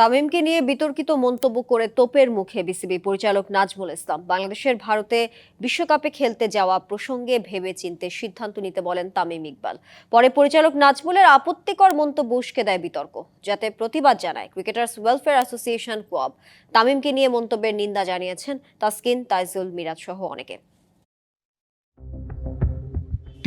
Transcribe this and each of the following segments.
তামিমকে নিয়ে বিতর্কিত মন্তব্য করে তোপের মুখে বিসিবি পরিচালক নাজমুল ইসলাম। বাংলাদেশের ভারতে বিশ্বকাপে খেলতে যাওয়া প্রসঙ্গে ভেবে চিনতে সিদ্ধান্ত নিতে বলেন তামিম ইকবাল। পরে পরিচালক নাজমুলের আপত্তিকর মন্তব্য উস্কে দেয় বিতর্ক, যাতে প্রতিবাদ জানায় ক্রিকেটার্স ওয়েলফেয়ার অ্যাসোসিয়েশন কোয়াব। তামিমকে নিয়ে মন্তব্যের নিন্দা জানিয়েছেন তাসকিন, তাইজুল মিরাজ সহ অনেকে।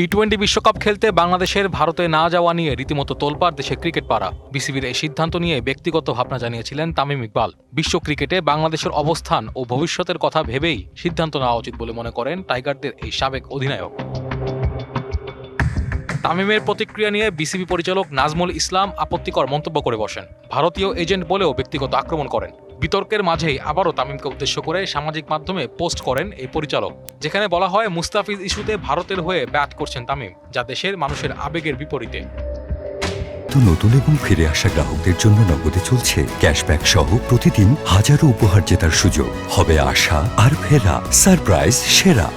টি টোয়েন্টি বিশ্বকাপ খেলতে বাংলাদেশের ভারতে না যাওয়া নিয়ে রীতিমতো তোলপাড় দেশে ক্রিকেট পাড়া। বিসিবির এই সিদ্ধান্ত নিয়ে ব্যক্তিগত ভাবনা জানিয়েছিলেন তামিম ইকবাল। বিশ্ব ক্রিকেটে বাংলাদেশের অবস্থান ও ভবিষ্যতের কথা ভেবেই সিদ্ধান্ত নেওয়া উচিত বলে মনে করেন টাইগারদের এই সাবেক অধিনায়ক। তামিমের প্রতিক্রিয়া নিয়ে বিসিবি পরিচালক নাজমুল ইসলাম আপত্তিকর মন্তব্য করে বসেন। ভারতীয় এজেন্ট বলেও ব্যক্তিগত আক্রমণ করেন। বিতর্কের মাঝেই আবারও তামিমকে উদ্দেশ্য করে সামাজিক মাধ্যমে পোস্ট করেন এই পরিচালক, যেখানে বলা হয় মুস্তাফিজ ইস্যুতে ভারতের হয়ে ব্যাট করছেন তামিম, যা দেশের মানুষের আবেগের বিপরীতে। নতুন এবং ফিরে আসা গ্রাহকদের জন্য নগদে চলছে ক্যাশব্যাক সহ প্রতিদিন হাজারো উপহার জেতার সুযোগ। হবে আশা আর ফেরা, সারপ্রাইজ, সেরা।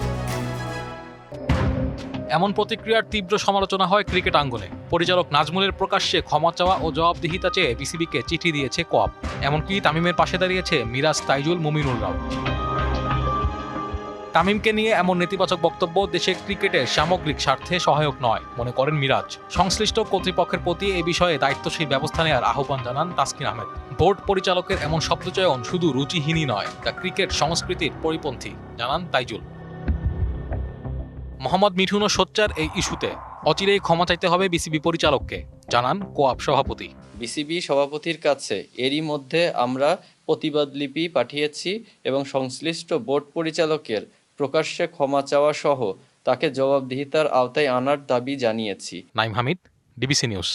এমন প্রতিক্রিয়ার তীব্র সমালোচনা হয় ক্রিকেট আঙ্গনে। পরিচালক নাজমুলের প্রকাশ্যে ক্ষমা চাওয়া ও জবাবদিহিতা চেয়ে বিসিবিকে চিঠি দিয়েছে কোয়াব। এমনকি তামিমের পাশে দাঁড়িয়েছে মিরাজ তাইজুল মুমিনুলরাও তামিমকে নিয়ে এমন নেতিবাচক বক্তব্য দেশের ক্রিকেটের সামগ্রিক স্বার্থে সহায়ক নয়, মনে করেন মিরাজ। সংশ্লিষ্ট কর্তৃপক্ষের প্রতি এ বিষয়ে দায়িত্বশীল ব্যবস্থা নেওয়ার আহ্বান জানান তাসকিন আহমেদ। বোর্ড পরিচালকের এমন শব্দচয়ন শুধু রুচিহীনই নয়, তা ক্রিকেট সংস্কৃতির পরিপন্থী, জানান তাইজুল। মোহাম্মদ মিঠুন ও সোচ্চার এই ইস্যুতে। অচিরেই ক্ষমা চাইতে হবে বিসিবি পরিচালককে জানান কোয়াব সভাপতি। বিসিবি সভাপতির কাছে এরই মধ্যে আমরা প্রতিবাদ লিপি পাঠিয়েছি এবং সংশ্লিষ্ট বোর্ড পরিচালকের প্রকাশ্যে ক্ষমা চাওয়া সহ তাকে জবাবদিহিতার আওতায় আনার দাবি জানিয়েছি। Naim Hamid DBC news.